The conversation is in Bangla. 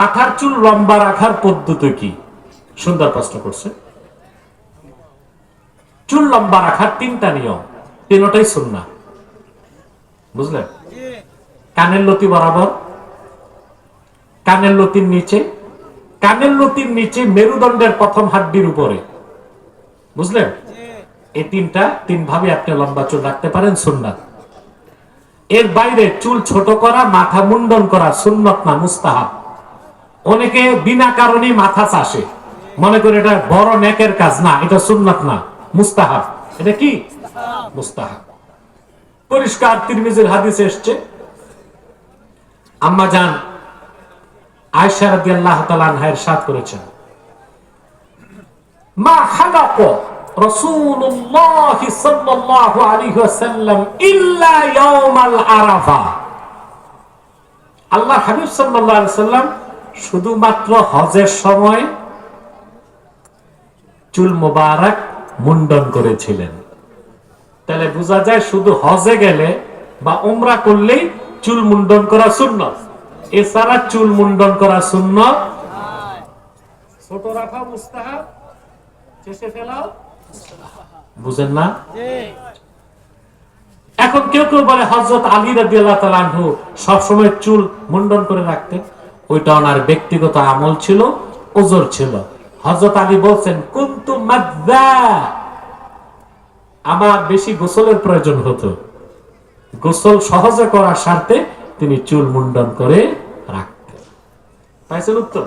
মাথার চুল লম্বা রাখার পদ্ধতি কি? সুন্দর প্রশ্ন করছে। চুল লম্বা রাখার তিনটা নিয়ম, তিনটাই সুন্না বুঝলেন? কানের লতি বরাবর, কানের লতির নিচে, কানের লতির নিচে মেরুদণ্ডের প্রথম হাড্ডির উপরে। বুঝলেন? এই তিনটা তিন ভাবে আপনি লম্বা চুল রাখতে পারেন সুন্নাত এর বাইরে চুল ছোট করা, মাথা মুন্ডন করা সুন্নত না মুস্তাহাব। অনেকে বিনা কারণে মাথা চাষে। মনে করে এটা বড় নেকের কাজ না, এটা সুন্নত না, মুস্তাহাব। এটা কি? মুস্তাহাব। পরিষ্কার তিরমিজের হাদিস এসছে, আম্মা জান আয়সা রাদিয়াল্লাহু তাআলা আনহা ইরশাদ করেছেন। মা হালাক সাল্লাল্লাহু আলাইহি ওয়াসাল্লাম ইল্লা ইয়াউমাল আরাফা। আল্লাহ হাবিব সাল্লাল্লাহু আলাইহি সাল্লাম শুধুমাত্র হজের সময় চুল মোবারক মুন্ডন করেছিলেন। তাহলে বোঝা যায় শুধু হজে গেলে বা উমরা করলেই চুল মুন্ডন করা সুন্নত। এছাড়া চুল মুন্ডন করা সুন্নত ছোট রাখা মুস্তাহাব ফেলাও। বুঝেন না? এখন কেউ কেউ বলে হজরত আলী তালু সবসময় চুল মুন্ডন করে রাখতেন। ওইটা ওনার ব্যক্তিগত আমল ছিল ওজোর ছিল। হজরত আলী বলছেন, কুন্তু মাদ্দা আমার বেশি গোসলের প্রয়োজন হতো। গোসল সহজে করার স্বার্থে তিনি চুল মুন্ডন করে রাখতেন। পাইছেন উত্তর?